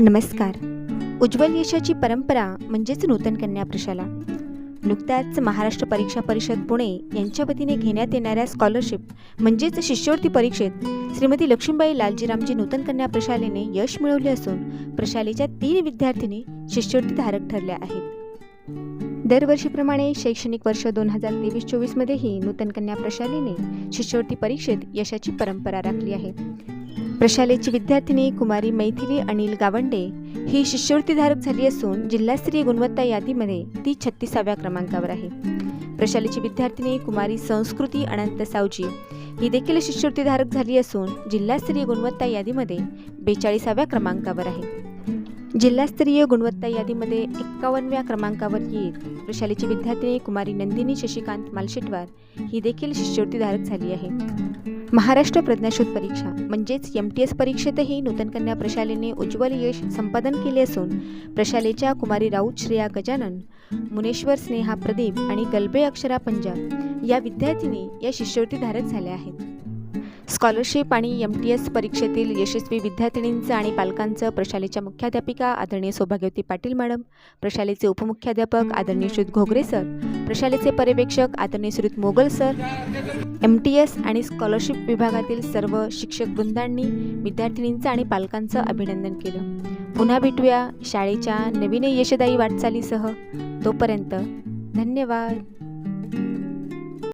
नमस्कार. उज्ज्वल यशाची परंपरा म्हणजेच नूतन कन्या प्रशाला नुकत्याच महाराष्ट्र परीक्षा परिषद पुणे यांच्या वतीने घेण्यात येणाऱ्या स्कॉलरशिप म्हणजेच शिष्यवृत्ती परीक्षेत श्रीमती लक्ष्मीबाई लालजीरामजी नूतन कन्या प्रशालेने यश मिळवले असून प्रशालेच्या तीन विद्यार्थिनी शिष्यवृत्ती धारक ठरल्या आहेत. दरवर्षीप्रमाणे शैक्षणिक वर्ष दोन हजार तेवीस चोवीसमध्येही नूतन कन्या प्रशालेने शिष्यवृत्ती परीक्षेत यशाची परंपरा राखली आहे. प्रशालेची विद्यार्थिनी कुमारी मैथिली अनिल गावंडे ही शिष्यवृत्तीधारक झाली असून जिल्हास्तरीय गुणवत्ता यादीमध्ये ती छत्तीसाव्या क्रमांकावर आहे. प्रशालेची विद्यार्थिनी कुमारी संस्कृती अनंत सावजी ही देखील शिष्यवृत्तीधारक झाली असून जिल्हास्तरीय गुणवत्ता यादीमध्ये बेचाळीसाव्या क्रमांकावर आहे. जिल्हास्तरीय गुणवत्ता यादीमध्ये एक्कावन्नव्या क्रमांकावर येत. प्रशालेची विद्यार्थिनी कुमारी नंदिनी शशिकांत मालशेटवार ही देखील शिष्यवृत्तीधारक झाली आहे महाराष्ट्र प्रज्ञाशोध परीक्षा म्हणजेच एम टी एस परीक्षेतही नूतन कन्या प्रशालेने उज्ज्वल यश संपादन केले असून प्रशालेच्या कुमारी राऊत श्रेया गजानन मुनेश्वर स्नेहा प्रदीप आणि गलबे अक्षरा पंजाब या विद्यार्थिनी या शिष्यवृत्तीधारक झाल्या आहेत. स्कॉलरशिप आणि एम टी एस परीक्षेतील यशस्वी विद्यार्थिनींचं आणि पालकांचं प्रशालेच्या मुख्याध्यापिका आदरणीय सौभाग्यवती पाटील मॅडम प्रशालेचे उपमुख्याध्यापक आदरणीय श्रुत घोगरे सर प्रशालेचे पर्यवेक्षक आदरणीय Shrut Mogal sir M T S आणि स्कॉलरशिप विभागातील सर्व शिक्षक वृंदांनी विद्यार्थिनींचं आणि पालकांचं अभिनंदन केलं. पुन्हा भेटूया शाळेच्या नवीन यशदायी वाटचालीसह. तोपर्यंत धन्यवाद.